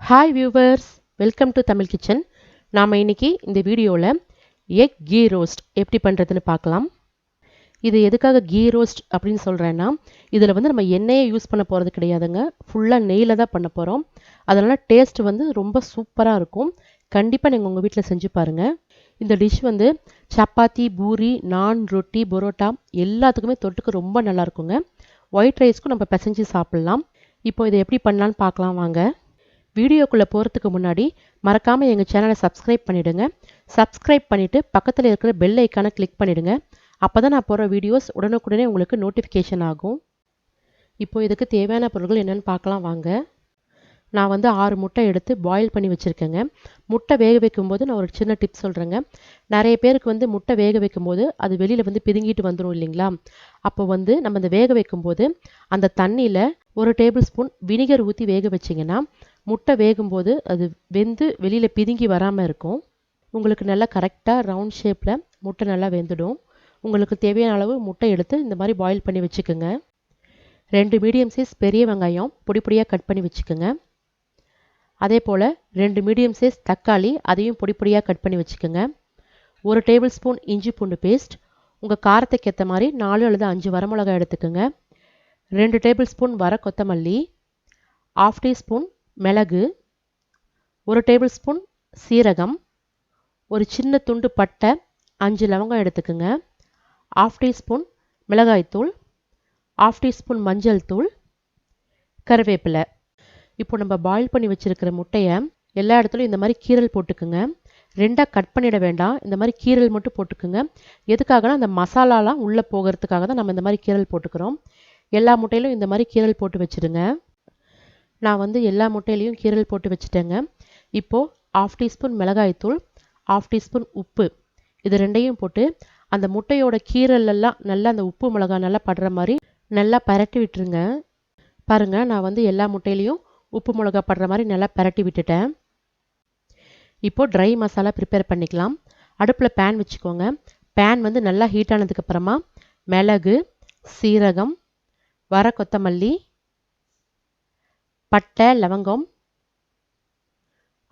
Hi viewers welcome to Tamil kitchen நாம் இன்னைக்கு இந்த வீடியோவில் எக் கீ ரோஸ்ட் எப்படி பண்ணுறதுன்னு பார்க்கலாம். இது எதுக்காக கீ ரோஸ்ட் அப்படின்னு சொல்கிறேன்னா இதில் வந்து நம்ம எண்ணெயை யூஸ் பண்ண போகிறது கிடையாதுங்க. ஃபுல்லாக நெய்யில் தான் பண்ண போகிறோம் அதனால் டேஸ்ட் வந்து ரொம்ப சூப்பராக இருக்கும். கண்டிப்பாக நீங்கள் உங்கள் வீட்டில் செஞ்சு பாருங்கள் இந்த டிஷ் வந்து சப்பாத்தி பூரி நான் ரொட்டி பரோட்டா எல்லாத்துக்குமே தொட்டுக்கு ரொம்ப நல்லா இருக்குங்க. ஒயிட் ரைஸ்க்கும் நம்ம பிசைஞ்சு சாப்பிட்லாம். இப்போ இதை எப்படி பண்ணலான்னு பார்க்கலாம் வாங்க. வீடியோக்குள்ளே போகிறதுக்கு முன்னாடி மறக்காமல் எங்கள் சேனலை சப்ஸ்கிரைப் பண்ணிவிடுங்க சப்ஸ்கிரைப் பண்ணிவிட்டு பக்கத்தில் இருக்கிற பெல் ஐக்கானை கிளிக் பண்ணிவிடுங்க அப்போ தான் நான் போகிற வீடியோஸ் உடனுக்குடனே உங்களுக்கு நோட்டிஃபிகேஷன் ஆகும். இப்போ இதுக்கு தேவையான பொருட்கள் என்னென்னு பார்க்கலாம் வாங்க. நான் வந்து ஆறு முட்டை எடுத்து பாயில் பண்ணி வச்சுருக்கேங்க. முட்டை வேக வைக்கும்போது நான் ஒரு சின்ன டிப் சொல்கிறேங்க நிறைய பேருக்கு வந்து முட்டை வேக வைக்கும்போது அது வெளியில் வந்து பிதுங்கிட்டு வந்துடும் இல்லைங்களா? அப்போ வந்து நம்ம இந்த வேக வைக்கும்போது அந்த தண்ணியில் ஒரு டேபிள் ஸ்பூன் வினிகர் ஊற்றி வேக வச்சிங்கன்னா முட்டை வேகும்போது அது வெந்து வெளியில் பிதுங்கி வராமல் இருக்கும். உங்களுக்கு நல்லா கரெக்டாக ரவுண்ட் ஷேப்பில் முட்டை நல்லா வெந்துடும். உங்களுக்கு தேவையான அளவு முட்டை எடுத்து இந்த மாதிரி பாயில் பண்ணி வச்சுக்கோங்க. ரெண்டு மீடியம் சைஸ் பெரிய வெங்காயம் பொடி பொடியாக கட் பண்ணி வச்சுக்கோங்க. அதே போல் ரெண்டு மீடியம் சைஸ் தக்காளி அதையும் பொடி பொடியாக கட் பண்ணி வச்சுக்கோங்க. ஒரு டேபிள் ஸ்பூன் இஞ்சி பூண்டு பேஸ்ட் உங்கள் காரத்துக்கு ஏற்ற மாதிரி நாலு அல்லது அஞ்சு வரமிளகாய் எடுத்துக்கோங்க. ரெண்டு டேபிள் ஸ்பூன் வர கொத்தமல்லி. ஆஃப் டீஸ்பூன் மிளகு ஒரு டேபிள் ஸ்பூன் சீரகம் ஒரு சின்ன துண்டு பட்டை அஞ்சு லவங்கம் எடுத்துக்கோங்க. ஆஃப் டீஸ்பூன் மிளகாய்த்தூள் ஆஃப் டீஸ்பூன் மஞ்சள் தூள் கருவேப்பிலை. இப்போ நம்ம பாயில் பண்ணி வச்சுருக்கிற முட்டையை எல்லா இடத்துலையும் இந்த மாதிரி கீரல் போட்டுக்குங்க. ரெண்டாக கட் பண்ணிட வேண்டாம். இந்த மாதிரி கீரல் மட்டும் போட்டுக்குங்க. எதுக்காகனா அந்த மசாலாலாம் உள்ளே போகிறதுக்காக தான் நம்ம இந்த மாதிரி கீரல் போட்டுக்கிறோம். எல்லா முட்டையிலும் இந்த மாதிரி கீரல் போட்டு வச்சுருங்க நான் வந்து எல்லா முட்டையிலையும் கீரல் போட்டு வச்சுட்டேங்க. இப்போது ஆஃப் டீஸ்பூன் மிளகாய்த்தூள் ஆஃப் டீஸ்பூன் உப்பு. இது ரெண்டையும் போட்டு அந்த முட்டையோட கீரலெல்லாம் நல்லா அந்த உப்பு மிளகாய் நல்லா படுற மாதிரி நல்லா பரட்டி விட்டுருங்க. பாருங்கள் நான் வந்து எல்லா முட்டையிலையும் உப்பு மிளகா படுற மாதிரி நல்லா பரட்டி விட்டுட்டேன். இப்போது ட்ரை மசாலா ப்ரிப்பேர் பண்ணிக்கலாம். அடுப்பில் பேன் வச்சுக்கோங்க. பேன் வந்து நல்லா ஹீட் ஆனதுக்கப்புறமா மிளகு சீரகம் வர கொத்தமல்லி பட்டை லவங்கம்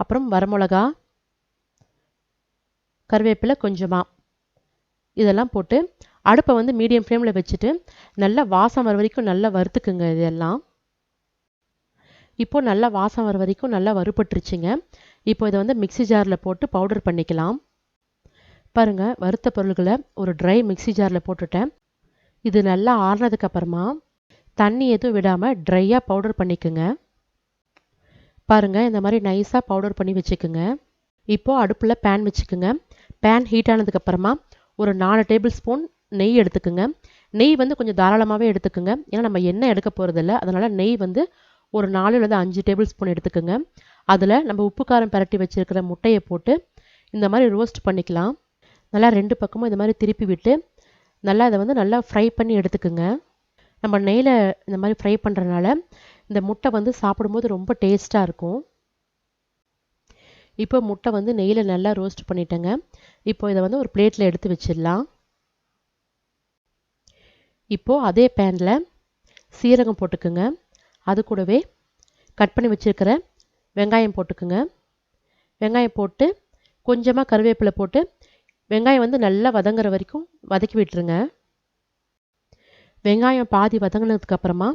அப்புறம் வரமிளகா கருவேப்பிலை கொஞ்சமாக இதெல்லாம் போட்டு அடுப்பை வந்து மீடியம் ஃப்ளேமில் வச்சுட்டு நல்லா வாசம் வர வரைக்கும் நல்லா வறுத்துக்குங்க இதெல்லாம். இப்போது நல்லா வாசம் வர வரைக்கும் நல்லா வறுபட்டுருச்சுங்க. இப்போ இதை வந்து மிக்சி ஜாரில் போட்டு பவுடர் பண்ணிக்கலாம். பாருங்கள் வறுத்த பொருள்களை ஒரு ட்ரை மிக்சி ஜாரில் போட்டுட்டேன். இது நல்லா ஆறுனதுக்கப்புறமா தண்ணி எதுவும் விடாமல் ட்ரையாக பவுடர் பண்ணிக்கோங்க. பாருங்கள் இந்த மாதிரி நைஸாக பவுடர் பண்ணி வச்சுக்கோங்க. இப்போது அடுப்பில் பேன் வச்சுக்கோங்க. பேன் ஹீட் ஆனதுக்கப்புறமா ஒரு நாலு டேபிள் ஸ்பூன் நெய் எடுத்துக்கோங்க. நெய் வந்து கொஞ்சம் தாராளமாகவே எடுத்துக்கோங்க. ஏன்னா நம்ம எண்ணெய் எடுக்க போகிறதில்ல அதனால் நெய் வந்து ஒரு நாலு அல்லது அஞ்சு டேபிள் ஸ்பூன் எடுத்துக்கோங்க. அதில் நம்ம உப்பு காரம் பரட்டி வச்சுருக்கிற முட்டையை போட்டு இந்த மாதிரி ரோஸ்ட் பண்ணிக்கலாம். நல்லா ரெண்டு பக்கமும் இந்த மாதிரி திருப்பி விட்டு நல்லா அதை வந்து நல்லா ஃப்ரை பண்ணி எடுத்துக்கோங்க. நம்ம நெய்யில் இந்த மாதிரி ஃப்ரை பண்ணுறதுனால இந்த முட்டை வந்து சாப்பிடும்போது ரொம்ப டேஸ்ட்டாக இருக்கும். இப்போ முட்டை வந்து நெய்யில் நல்லா ரோஸ்ட் பண்ணிட்டேங்க. இப்போ இதை வந்து ஒரு பிளேட்டில் எடுத்து வச்சிடலாம். இப்போது அதே பேனில் சீரகம் போட்டுக்குங்க. அது கூடவே கட் பண்ணி வச்சுருக்கிற வெங்காயம் போட்டுக்குங்க. வெங்காயம் போட்டு கொஞ்சமாக கருவேப்பிலை போட்டு வெங்காயம் வந்து நல்லா வதங்குற வரைக்கும் வதக்கி விட்டுருங்க. வெங்காயம் பாதி வதங்கினதுக்கப்புறமா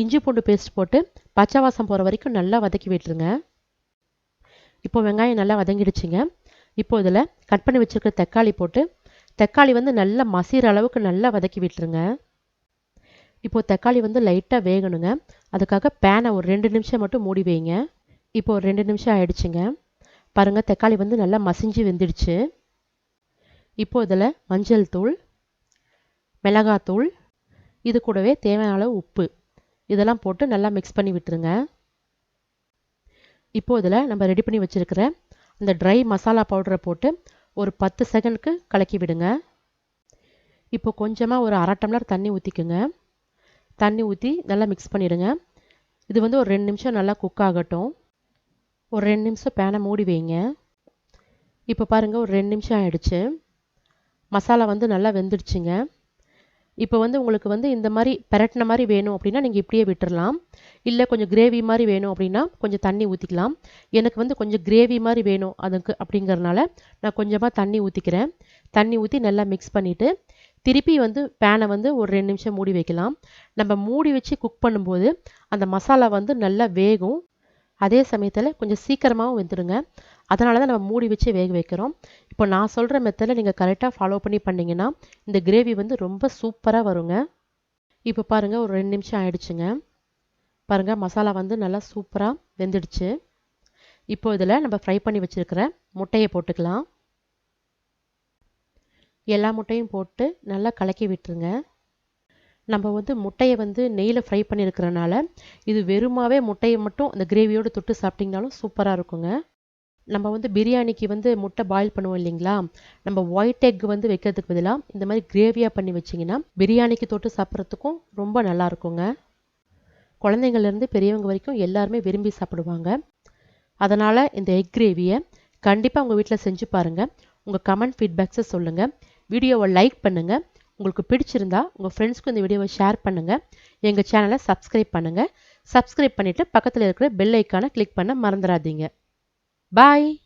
இஞ்சி பூண்டு பேஸ்ட் போட்டு பச்சை வாசம் போகிற வரைக்கும் நல்லா வதக்கி விட்டுருங்க. இப்போ வெங்காயம் நல்லா வதங்கிடுச்சுங்க. இப்போ இதில் கட் பண்ணி வச்சுருக்கிற தக்காளி போட்டு தக்காளி வந்து நல்லா மசிகிற அளவுக்கு நல்லா வதக்கி விட்டுருங்க. இப்போது தக்காளி வந்து லைட்டாக வேகணுங்க. அதுக்காக பேனை ஒரு ரெண்டு நிமிஷம் மட்டும் மூடி வைங்க. இப்போ ஒரு ரெண்டு நிமிஷம் ஆயிடுச்சுங்க. பாருங்கள் தக்காளி வந்து நல்லா மசிஞ்சு வெந்துடுச்சு. இப்போ இதில் மஞ்சள் தூள் மிளகாத்தூள் இது கூடவே தேவையான அளவு உப்பு. இதெல்லாம் போட்டு நல்லா மிக்ஸ் பண்ணி விட்டுருங்க. இப்போ இதில் நம்ம ரெடி பண்ணி வச்சுருக்கிற அந்த ட்ரை மசாலா பவுடரை போட்டு ஒரு பத்து செகண்டுக்கு கலக்கி விடுங்க. இப்போ கொஞ்சமாக ஒரு அரை டம்ளர் தண்ணி ஊற்றிக்குங்க தண்ணி ஊற்றி நல்லா மிக்ஸ் பண்ணிவிடுங்க இது வந்து ஒரு ரெண்டு நிமிஷம் நல்லா குக் ஆகட்டும். ஒரு ரெண்டு நிமிஷம் பேனை மூடி வைங்க. இப்போ பாருங்கள் ஒரு ரெண்டு நிமிஷம் ஆகிடுச்சு மசாலா வந்து நல்லா வெந்துடுச்சுங்க. இப்போ வந்து உங்களுக்கு வந்து இந்த மாதிரி பெரட்டின மாதிரி வேணும் அப்படின்னா நீங்கள் இப்படியே விட்டுடலாம் இல்லை கொஞ்சம் கிரேவி மாதிரி வேணும் அப்படின்னா கொஞ்சம் தண்ணி ஊற்றிக்கலாம் எனக்கு வந்து கொஞ்சம் கிரேவி மாதிரி வேணும் அதுக்கு அப்படிங்கிறனால நான் கொஞ்சமாக தண்ணி ஊற்றிக்கிறேன் தண்ணி ஊற்றி நல்லா மிக்ஸ் பண்ணிவிட்டு திருப்பி வந்து பேனை வந்து ஒரு ரெண்டு நிமிஷம் மூடி வைக்கலாம். நம்ம மூடி வச்சு குக் பண்ணும்போது அந்த மசாலா வந்து நல்லா வேகும். அதே சமயத்தில் கொஞ்சம் சீக்கிரமாகவும் வெந்துடுங்க அதனால தான் நம்ம மூடி வச்சு வேக வைக்கிறோம். இப்போ நான் சொல்கிற மெத்தடில் நீங்கள் கரெக்டாக ஃபாலோ பண்ணி பண்ணிங்கன்னா இந்த கிரேவி வந்து ரொம்ப சூப்பராக வருங்க. இப்போ பாருங்கள் ஒரு ரெண்டு நிமிஷம் ஆயிடுச்சுங்க. பாருங்கள் மசாலா வந்து நல்லா சூப்பராக வெந்துடுச்சு. இப்போ இதில் நம்ம ஃப்ரை பண்ணி வச்சுருக்கிற முட்டையை போட்டுக்கலாம். எல்லா முட்டையும் போட்டு நல்லா கலக்கி விட்டுருங்க. நம்ம வந்து முட்டையை வந்து நெய்யில் ஃப்ரை பண்ணியிருக்கிறனால இது வெறுமாவே முட்டையை மட்டும் அந்த கிரேவியோடு தொட்டு சாப்பிட்டிங்கனாலும் சூப்பராக இருக்குங்க. நம்ம வந்து பிரியாணிக்கு வந்து முட்டை பாயில் பண்ணுவோம் இல்லைங்களா? நம்ம ஒயிட் எக் வந்து வைக்கிறதுக்கு பதிலாக இந்த மாதிரி கிரேவியாக பண்ணி வச்சிங்கன்னா பிரியாணிக்கு தொட்டு சாப்பிட்றதுக்கும் ரொம்ப நல்லா இருக்குங்க. குழந்தைங்கள்லேருந்து பெரியவங்க வரைக்கும் எல்லாருமே விரும்பி சாப்பிடுவாங்க. அதனால் இந்த எக் கிரேவியை கண்டிப்பாக உங்கள் வீட்டில் செஞ்சு பாருங்கள் உங்கள் கமெண்ட் ஃபீட்பேக்ஸை சொல்லுங்கள் வீடியோவை லைக் பண்ணுங்கள் உங்களுக்கு பிடிச்சிருந்தா உங்கள் ஃப்ரெண்ட்ஸ்க்கு இந்த வீடியோவை ஷேர் பண்ணுங்கள் எங்கள் சேனலை சப்ஸ்கிரைப் பண்ணுங்கள் சப்ஸ்கிரைப் பண்ணிவிட்டு பக்கத்தில் இருக்கிற பெல் ஐக்கானை கிளிக் பண்ண மறந்துடாதீங்க. Bye!